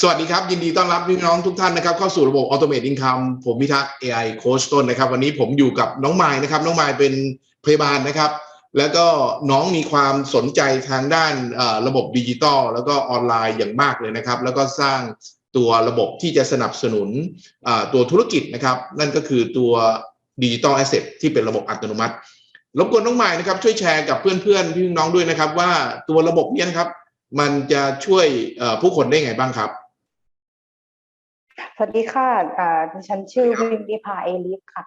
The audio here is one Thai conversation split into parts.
สวัสดีครับ ยินดีต้อนรับพี่น้องทุกท่านนะครับเข้าสู่ระบบ Automate Income ผมพิทักษ์ AI Coach ต้นนะครับ วันนี้ผมอยู่กับน้องไม้นะครับ น้องไม้เป็นพยาบาลนะครับ แล้วก็น้องมีความสนใจทางด้านระบบดิจิตอลแล้วก็ออนไลน์อย่างมากเลยนะครับ แล้วก็สร้างตัวระบบที่จะสนับสนุนตัวธุรกิจนะครับ นั่นก็คือตัวดิจิตอลแอสเซทที่เป็นระบบอัตโนมัติรบกวนน้องไม้นะครับ ช่วยแชร์กับเพื่อนๆพี่น้องด้วยนะครับ ว่าตัวระบบนี้นะครับ มันจะช่วยผู้คนได้ไงบ้างครับ สวัสดีค่ะอ่าดิฉันชื่อวิมดิพาเอลิฟค่ะ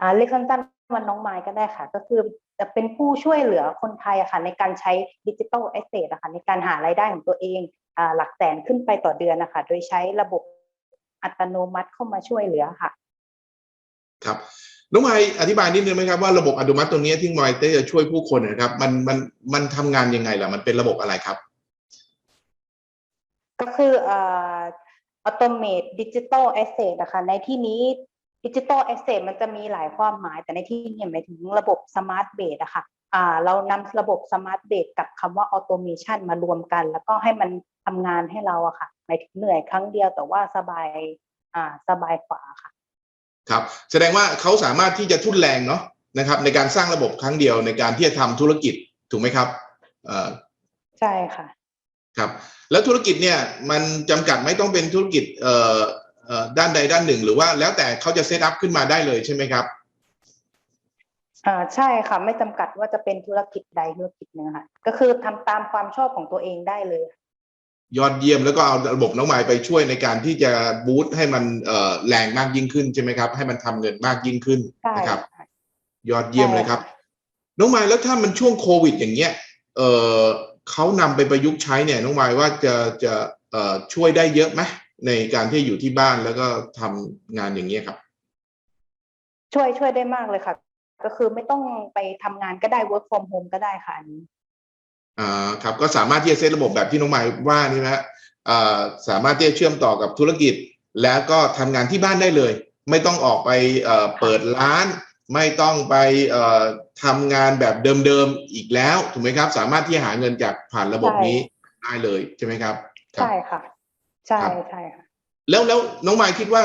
อ่าเรียกสั้นๆวันน้องไม้ก็ได้ค่ะ ก็คือจะเป็นผู้ช่วยเหลือคนไทยอะค่ะในการใช้ดิจิ t a ลแอสเซทอะค่ะในการหารายได้ของตัวเองอ่าหลักแสนขึ้นไปต่อเดือนนะคะโดยใช้ระบบอัตโนมัติเข้ามาช่วยเหลือค่ะ ครับน้องไมค์อธิบายนิดนึงไหมครับว่าระบบอัตโนมัติตัวเนี้ยที่ไมค์จะช่วยผู้คนนะครับ มันมันมันทำงานยังไงล่ะมันเป็นระบบอะไรครับ ก็คืออ่า automate digital asset นะคะในที่นี้ digital asset มันจะมีหลายความหมาย แต่ในที่นี้หมายถึงระบบ smart base อะค่ะอ่าเรานำระบบ smart base กับคำว่า automation มารวมกัน แล้วก็ให้มันทำงานให้เราอะค่ะหมายถึงเหนื่อยครั้งเดียวแต่ว่าสบายอ่าสบายกว่าค่ะ ครับ แสดงว่าเขาสามารถที่จะทุ่นแรงเนาะนะครับ ในการสร้างระบบครั้งเดียวในการที่จะทำธุรกิจถูกไหมครับเอ่อใช่ค่ะ ครับแล้วธุรกิจเนี่ยมันจำกัดไม่ต้องเป็นธุรกิจเอ่อเอ่อด้านใดด้านหนึ่ง หรือว่าแล้วแต่เขาจะเซตอัพขึ้นมาได้เลยใช่ไหมครับอ่าใช่ค่ะไม่จำกัดว่าจะเป็นธุรกิจใดธุรกิจหนึ่งค่ะก็คือทำตามความชอบของตัวเองได้เลย ยอดเยี่ยมแล้วก็เอาระบบน้องไม้ไปช่วยในการที่จะบูตให้มันเอ่อแรงมากยิ่งขึ้นใช่ไหมครับ ให้มันทำเงินมากยิ่งขึ้นใช่นะครับค่ะยอดเยี่ยมเลยครับ น้องไม้แล้วถ้ามันช่วงโควิด อย่างเงี้ย เออ เขานำไปประยุกต์ใช้เนี่ยน้องไม้ว่าจะจะเอ่อช่วยได้เยอะไหมในการที่อยู่ที่บ้านแล้วก็ทำงานอย่างเงี้ยครับ ช่วยช่วยได้มากเลยค่ะ ก็คือไม่ต้องไปทำงานก็ได้ work from home ก็ได้ค่ะอันนี้อ่าครับก็สามารถที่จะเซตระบบแบบที่น้องไม้ว่านี่นะฮะอ่าสามารถที่จะเชื่อมต่อกับธุรกิจ แล้วก็ทำงานที่บ้านได้เลย ไม่ต้องออกไปเอ่อเปิดร้าน ไม่ต้องไปเอ่อ ทำงานแบบเดิมๆอีกแล้วถูกไหมครับ สามารถที่จะหาเงินจากผ่านระบบใช่นี้ได้เลยใช่ไหมครับครับใช่ค่ะ ใช่ครับใช่ค่ะแล้วแล้วน้องไมค์คิดว่า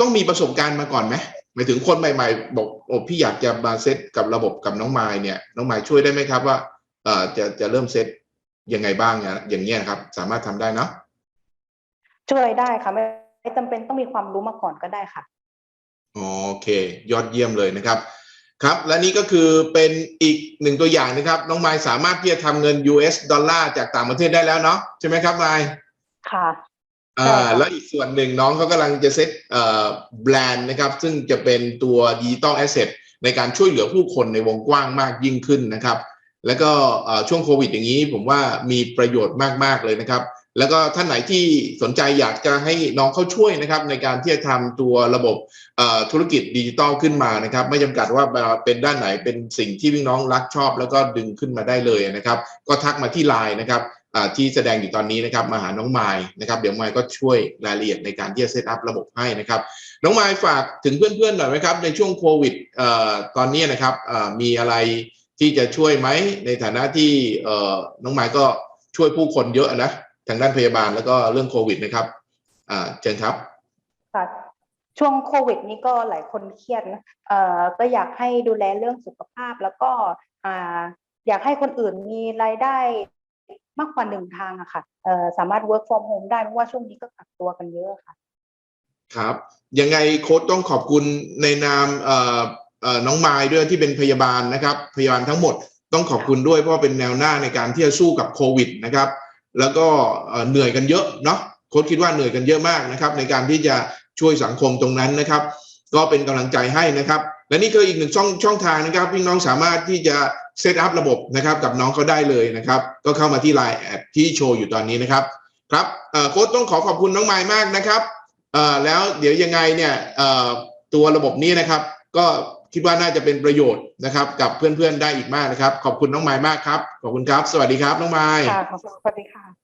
ต้องมีประสบการณ์มาก่อนไหมหมายถึงคนใหม่ ๆ บอกโอ้พี่อยากจะมาเซตกับระบบกับน้องไมค์เนี่ย น้องไมค์ช่วยได้ไหมครับว่าเอ่อจะจะเริ่มเซตยังไงบ้างเนี่ยอย่างเงี้ยครับ สามารถทำได้เนาะช่วยได้ค่ะไม่ไม่จำเป็นต้องมีความรู้มาก่อนก็ได้ค่ะโอเค ยอดเยี่ยมเลยนะครับ ครับ และนี่ก็คือเป็นอีกหนึ่งตัวอย่างนะครับ น้องไมค์สามารถที่จะทำเงิน US ดอลลาร์จากต่างประเทศได้แล้วเนาะใช่ไหมครับไมค์ค่ะอ่าใช่ครับแล้วอีกส่วนหนึ่งน้องเขากำลังจะเซตเอ่อแบรนด์นะครับ ซึ่งจะเป็นตัวดิจิตอลแอสเซทในการช่วยเหลือผู้คนในวงกว้างมากยิ่งขึ้นนะครับ แล้วก็เอ่อช่วงโควิดอย่างนี้ผมว่ามีประโยชน์มาก ๆ เลยนะครับ แล้วก็ท่านไหนที่สนใจอยากจะให้น้องเขาช่วยนะครับ ในการที่จะทำตัวระบบธุรกิจดิจิตอลขึ้นมานะครับ ไม่จำกัดว่าเป็นด้านไหนเป็นสิ่งที่พี่น้องรักชอบ แล้วก็ดึงขึ้นมาได้เลยนะครับ ก็ทักมาที่ไลน์นะครับที่แสดงอยู่ตอนนี้นะครับมาหาน้องไม้นะครับ เดี๋ยวไม้ก็ช่วยรายละเอียดในการที่จะเซตอัพระบบให้นะครับ น้องไม้ฝากถึงเพื่อนๆหน่อยไหมครับในช่วงโควิดตอนนี้นะครับมีอะไรที่จะช่วยไหมในฐานะที่น้องไม้ก็ช่วยผู้คนเยอะนะ ทางด้านพยาบาลแล้วก็เรื่องโควิดนะครับอ่าเชิญครับค่ะช่วงโควิด นี้ก็หลายคนเครียดนะเอ่อก็อยากให้ดูแลเรื่องสุขภาพ แล้วก็อ่าอยากให้คนอื่นมีรายได้มากกว่าหนึ่งทางอะค่ะเอ่อสามารถ work from home ได้เพราะว่าช่วงนี้ก็กักตัวกันเยอะค่ะ ครับยังไงโค้ชต้องขอบคุณในนามเอ่อเอ่อน้องไม้ด้วยที่เป็นพยาบาลนะครับ พยาบาลทั้งหมดต้องขอบคุณด้วยเพราะว่าเป็นแนวหน้าในการที่จะสู้กับโควิดนะครับ แล้วก็เหนื่อยกันเยอะเนาะโค้ชคิดว่าเหนื่อยกันเยอะมากนะครับ ในการที่จะช่วยสังคมตรงนั้นนะครับ ก็เป็นกำลังใจให้นะครับ และนี่คืออีกหนึ่งช่องช่องทางนะครับพี่น้องสามารถที่จะเซตอัพระบบนะครับกับน้องเขาได้เลยนะครับ ก็เข้ามาที่ไลน์แอดที่โชว์อยู่ตอนนี้นะครับครับโค้ชต้องขอขอบคุณน้องไม้มากนะครับแล้วเดี๋ยวยังไงเนี่ยตัวระบบนี้นะครับ ก็ คิดว่าน่าจะเป็นประโยชน์นะครับ กับเพื่อนๆได้อีกมากนะครับ ขอบคุณน้องไม้มากครับ ขอบคุณครับ สวัสดีครับน้องไม้ค่ะขอบคุณสวัสดีค่ะ